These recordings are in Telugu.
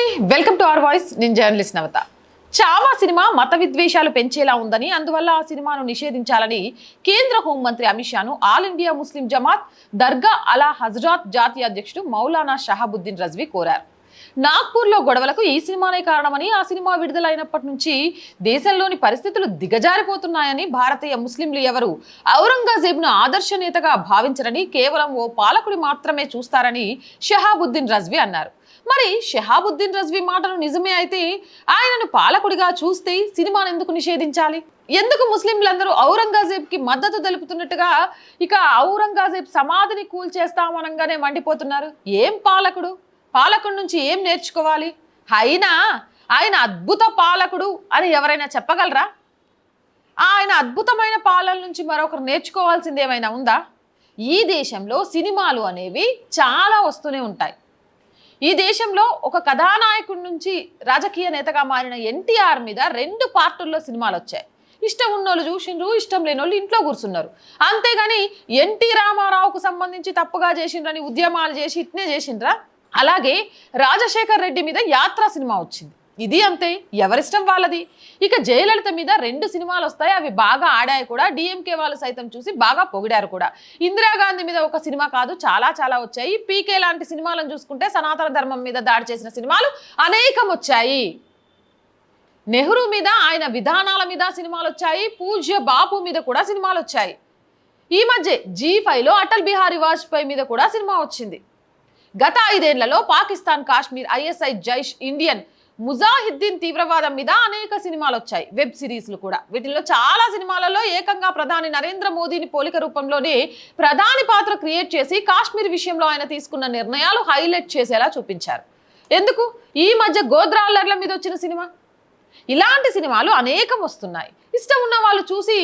నమస్తే. Welcome to our voice. నేను జర్నలిస్ట్ నవత. చావా సినిమా మత విద్వేషాలు పెంచేలా ఉందని అందువల్ల ఆ సినిమాను నిషేధించాలని కేంద్ర హోంమంత్రి అమిత్ షాను all India Muslim Jamaat Dargah Ala Hazrat జాతీయ అధ్యక్షుడు మౌలానా షహాబుద్దీన్ రజ్వీ కోరారు. నాగ్పూర్లో గొడవలకు ఈ సినిమానే కారణమని ఆ సినిమా విడుదలైనప్పటి నుంచి దేశంలోని పరిస్థితులు దిగజారిపోతున్నాయని భారతీయ ముస్లింలు ఎవరు ఔరంగజేబ్ను ఆదర్శ నేతగా భావించరని కేవలం ఓ పాలకుడి మాత్రమే చూస్తారని షహాబుద్దీన్ రజ్వీ అన్నారు. మరి షహాబుద్దీన్ రజ్వీ మాటలు నిజమే అయితే ఆయనను పాలకుడిగా చూస్తే సినిమాను ఎందుకు నిషేధించాలి? ఎందుకు ముస్లింలందరూ ఔరంగజేబ్కి మద్దతు తెలుపుతున్నట్టుగా ఇక ఔరంగజేబ్ సమాధిని కూల్చేస్తామనగానే మండిపోతున్నారు. ఏం పాలకుడు? పాలకుడి నుంచి ఏం నేర్చుకోవాలి? అయినా ఆయన అద్భుత పాలకుడు అని ఎవరైనా చెప్పగలరా? ఆయన అద్భుతమైన పాలన నుంచి మరొకరు నేర్చుకోవాల్సింది ఏమైనా ఉందా? ఈ దేశంలో సినిమాలు అనేవి చాలా వస్తూనే ఉంటాయి. ఈ దేశంలో ఒక కథానాయకుడి నుంచి రాజకీయ నేతగా మారిన ఎన్టీఆర్ మీద రెండు పార్టుల్లో సినిమాలు వచ్చాయి. ఇష్టం ఉన్నోళ్ళు చూసిండ్రు ఇష్టం లేని వాళ్ళు ఇంట్లో కూర్చున్నారు. అంతేగాని ఎన్టీ రామారావుకు సంబంధించి తప్పుగా చేసిండ్రని ఉద్యమాలు చేసి ఇట్నే చేసిండ్రా? అలాగే రాజశేఖర్ రెడ్డి మీద యాత్ర సినిమా వచ్చింది. ఇది అంతే ఎవరిష్టం వాళ్ళది. ఇక జయలలిత మీద రెండు సినిమాలు వస్తాయి అవి బాగా ఆడాయి కూడా. డిఎంకే వాళ్ళు సైతం చూసి బాగా పొగిడారు కూడా. ఇందిరాగాంధీ మీద ఒక సినిమా కాదు చాలా చాలా వచ్చాయి. పీకే లాంటి సినిమాలను చూసుకుంటే సనాతన ధర్మం మీద దాడి చేసిన సినిమాలు అనేకం వచ్చాయి. నెహ్రూ మీద ఆయన విధానాల మీద సినిమాలు వచ్చాయి. పూజ్య బాపు మీద కూడా సినిమాలు వచ్చాయి. ఈ మధ్య జీ ఫైవ్లో అటల్ బిహారీ వాజ్పేయి మీద కూడా సినిమా వచ్చింది. గత ఐదేళ్ళలో పాకిస్తాన్ కాశ్మీర్ ఐఎస్ఐ జైష్ ఇండియన్ ముజాహిద్దీన్ తీవ్రవాదం మీద అనేక సినిమాలు వచ్చాయి. వెబ్ సిరీస్లు కూడా. వీటిల్లో చాలా సినిమాలలో ఏకంగా ప్రధాని నరేంద్ర మోదీని పోలిక రూపంలోనే ప్రధాని పాత్ర క్రియేట్ చేసి కాశ్మీర్ విషయంలో ఆయన తీసుకున్న నిర్ణయాలు హైలైట్ చేసేలా చూపించారు. ఎందుకు? ఈ మధ్య గోద్రాలర్ల మీద వచ్చిన సినిమా. ఇలాంటి సినిమాలు అనేకం వస్తున్నాయి. ఇష్టం ఉన్న వాళ్ళు చూసి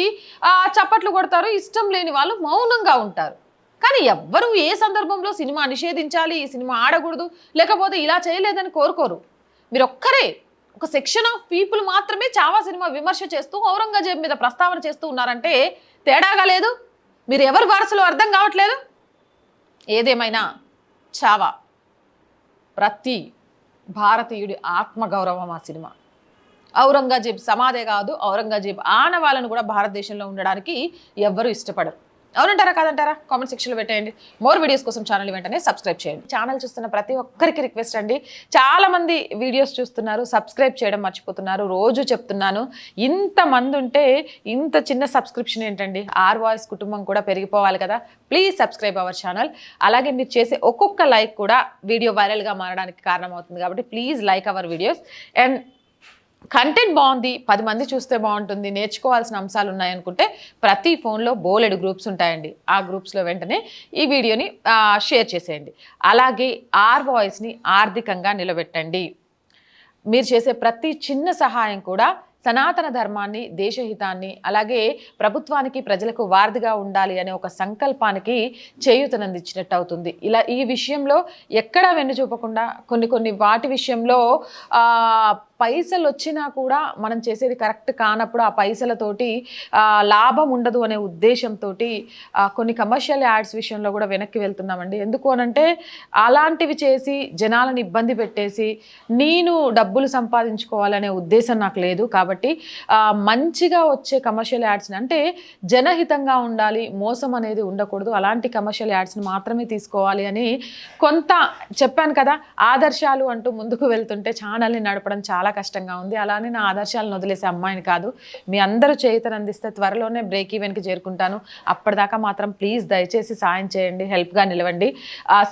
చప్పట్లు కొడతారు. ఇష్టం లేని వాళ్ళు మౌనంగా ఉంటారు. కానీ ఎవ్వరూ ఏ సందర్భంలో సినిమా నిషేధించాలి ఈ సినిమా ఆడకూడదు లేకపోతే ఇలా చేయలేదని కోరుకోరు. మీరు ఒక్కరే ఒక సెక్షన్ ఆఫ్ పీపుల్ మాత్రమే చావా సినిమా విమర్శ చేస్తూ ఔరంగజేబ్ మీద ప్రస్తావన చేస్తూ ఉన్నారంటే తేడాగా లేదు? మీరు ఎవరి వారసులు అర్థం కావట్లేదు? ఏదేమైనా చావా? ప్రతి భారతీయుడి ఆత్మగౌరవం ఆ సినిమా. ఔరంగజేబ్ సమాధే కాదు ఔరంగజేబ్ ఆనవాళ్ళను కూడా భారతదేశంలో ఉండడానికి ఎవ్వరూ ఇష్టపడరు. అవునంటారా కాదంటారా? కామెంట్ సెక్షన్లో పెట్టేయండి. మోర్ వీడియోస్ కోసం ఛానల్ వెంటనే సబ్స్క్రైబ్ చేయండి. ఛానల్ చూస్తున్న ప్రతి ఒక్కరికి రిక్వెస్ట్ అండి. చాలామంది వీడియోస్ చూస్తున్నారు సబ్స్క్రైబ్ చేయడం మర్చిపోతున్నారు. రోజు చెప్తున్నాను ఇంతమంది ఉంటే ఇంత చిన్న సబ్స్క్రిప్షన్ ఏంటండి? ఆర్ వాయిస్ కుటుంబం కూడా పెరిగిపోవాలి కదా. ప్లీజ్ సబ్స్క్రైబ్ అవర్ ఛానల్ అలాగే మీరు చేసే ఒక్కొక్క లైక్ కూడా వీడియో వైరల్గా మారడానికి కారణం అవుతుంది కాబట్టి please like our videos and content బాగుంది పది మంది చూస్తే బాగుంటుంది నేర్చుకోవాల్సిన అంశాలు ఉన్నాయనుకుంటే ప్రతి ఫోన్లో బోలెడు గ్రూప్స్ ఉంటాయండి. ఆ గ్రూప్స్లో వెంటనే ఈ వీడియోని షేర్ చేసేయండి. అలాగే ఆర్ వాయిస్ని ఆర్థికంగా నిలబెట్టండి. మీరు చేసే ప్రతి చిన్న సహాయం కూడా సనాతన ధర్మాన్ని దేశహితాన్ని అలాగే ప్రభుత్వానికి ప్రజలకు వారధిగా ఉండాలి అనే ఒక సంకల్పానికి చేయూతనందించినట్టు అవుతుంది. ఇలా ఈ విషయంలో ఎక్కడా వెన్ను చూపకుండా కొన్ని కొన్ని వాటి విషయంలో పైసలు వచ్చినా కూడా మనం చేసేది కరెక్ట్ కానప్పుడు ఆ పైసలతోటి లాభం ఉండదు అనే ఉద్దేశంతో కొన్ని కమర్షియల్ యాడ్స్ విషయంలో కూడా వెనక్కి వెళ్తున్నామండి. ఎందుకు అనంటే అలాంటివి చేసి జనాలను ఇబ్బంది పెట్టేసి నేను డబ్బులు సంపాదించుకోవాలనే ఉద్దేశం నాకు లేదు కాబట్టి మంచిగా వచ్చే కమర్షియల్ యాడ్స్ని అంటే జనహితంగా ఉండాలి మోసం అనేది ఉండకూడదు అలాంటి కమర్షియల్ యాడ్స్ని మాత్రమే తీసుకోవాలి అని కొంత చెప్పాను కదా ఆదర్శాలు అంటూ ముందుకు వెళ్తుంటే ఛానల్ని నడపడం చాలా చాలా కష్టంగా ఉంది. అలానే నా ఆదర్శాలను వదిలేసే అమ్మాయిని కాదు. మీ అందరూ చేయితను అందిస్తే త్వరలోనే బ్రేక్ ఈవెన్కి చేరుకుంటాను. అప్పటిదాకా మాత్రం ప్లీజ్ దయచేసి సాయం చేయండి హెల్ప్గా నిలవండి.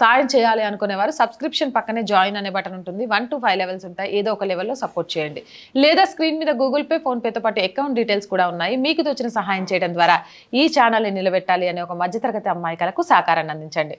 సాయం చేయాలి అనుకునేవారు సబ్స్క్రిప్షన్ పక్కనే జాయిన్ అనే బటన్ ఉంటుంది. వన్ టు ఫైవ్ లెవెల్స్ ఉంటాయి. ఏదో ఒక లెవెల్లో సపోర్ట్ చేయండి. లేదా స్క్రీన్ మీద గూగుల్ పే ఫోన్పేతో పాటు అకౌంట్ డీటెయిల్స్ కూడా ఉన్నాయి. మీకు తోచిన సహాయం చేయడం ద్వారా ఈ ఛానల్ని నిలబెట్టాలి అనే ఒక మధ్యతరగతి అమ్మాయికలకు సహకారాన్ని అందించండి.